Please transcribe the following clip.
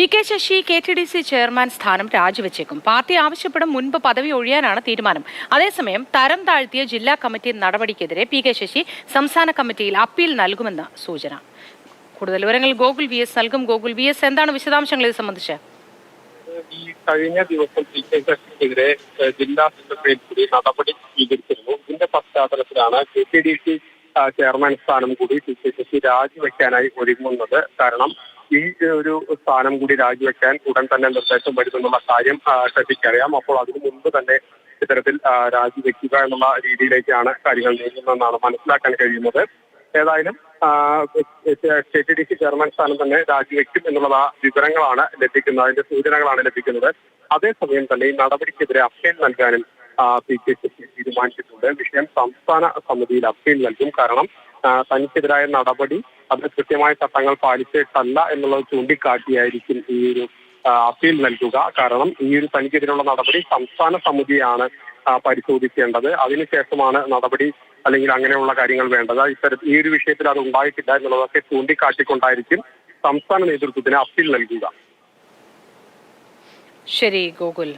P K Sasi K T D C chairman സ്ഥാനം രാജിവെച്ചേക്കും. Party ആവശ്യപ്പെടും മുൻപ് പദവി ഒഴിയാനാണ് തീരുമാനം. അതേസമയം തരം താഴ്ത്തിയ ജില്ലാ കമ്മിറ്റി നടപടിക്കെതിരെ പി കെ ശശി സംസ്ഥാന കമ്മിറ്റിയിൽ അപ്പീൽ നൽകുമെന്ന സൂചന. കൂടുതൽ വിവരങ്ങൾ ഗോകുൽ വി എസ് നൽകും. ഗോകുൽ വി എസ് എന്താണ് വിശദാംശങ്ങൾ ഇത് സംബന്ധിച്ച്? ഈ കഴിഞ്ഞ ദിവസം പി കെ ശശിക്കെതിരെ ജില്ലാ സെക്രട്ടറിയേറ്റ് കൂടി നടപടി സ്വീകരിച്ചിരുന്നു. ഇതിന്റെ പശ്ചാത്തലത്തിലാണ് K P D C chairman സ്ഥാനം കൂടി പി കെ ശശി രാജിവെക്കാനായി ഒരുങ്ങുന്നത്. കാരണം ഈ ഒരു സ്ഥാനം കൂടി രാജിവെക്കാൻ ഉടൻ തന്നെ നിർദ്ദേശം വരുമെന്നുള്ള കാര്യം ശ്രദ്ധിക്കറിയാം അപ്പോൾ അതിനു മുൻപ് തന്നെ ഇത്തരത്തിൽ രാജിവെക്കുക എന്നുള്ള രീതിയിലേക്കാണ് കാര്യങ്ങൾ നീങ്ങുന്നതെന്നാണ് മനസ്സിലാക്കാൻ കഴിയുന്നത്. ഏതായാലും ടി ഡി സി ചെയർമാൻ സ്ഥാനം തന്നെ രാജിവെക്കും എന്നുള്ള വിവരങ്ങളാണ് ലഭിക്കുന്നത് അതിന്റെ സൂചനകളാണ് ലഭിക്കുന്നത്. അതേസമയം തന്നെ ഈ നടപടിക്കെതിരെ അപ്പീൽ നൽകാനും പി കെ ശശി തീരുമാനിച്ചിട്ടുണ്ട്. വിഷയം സംസ്ഥാന സമിതിയിൽ അപ്പീൽ നൽകും. കാരണം തനിക്കെതിരായ നടപടി അത് കൃത്യമായ ചട്ടങ്ങൾ പാലിച്ചിട്ടല്ല എന്നുള്ളത് ചൂണ്ടിക്കാട്ടിയായിരിക്കും ഈ ഒരു അപ്പീൽ നൽകുക. കാരണം ഈ ഒരു തനിക്കെതിരെയുള്ള നടപടി സംസ്ഥാന സമിതിയാണ് പരിശോധിക്കേണ്ടത്. അതിനുശേഷമാണ് നടപടി അല്ലെങ്കിൽ അങ്ങനെയുള്ള കാര്യങ്ങൾ വേണ്ടത്. ഇത്തരത്തിൽ ഈ ഒരു വിഷയത്തിൽ അത് ഉണ്ടായിട്ടില്ല എന്നുള്ളതൊക്കെ ചൂണ്ടിക്കാട്ടിക്കൊണ്ടായിരിക്കും സംസ്ഥാന നേതൃത്വത്തിന് അപ്പീൽ നൽകുക. ശരി ഗോകുൽ.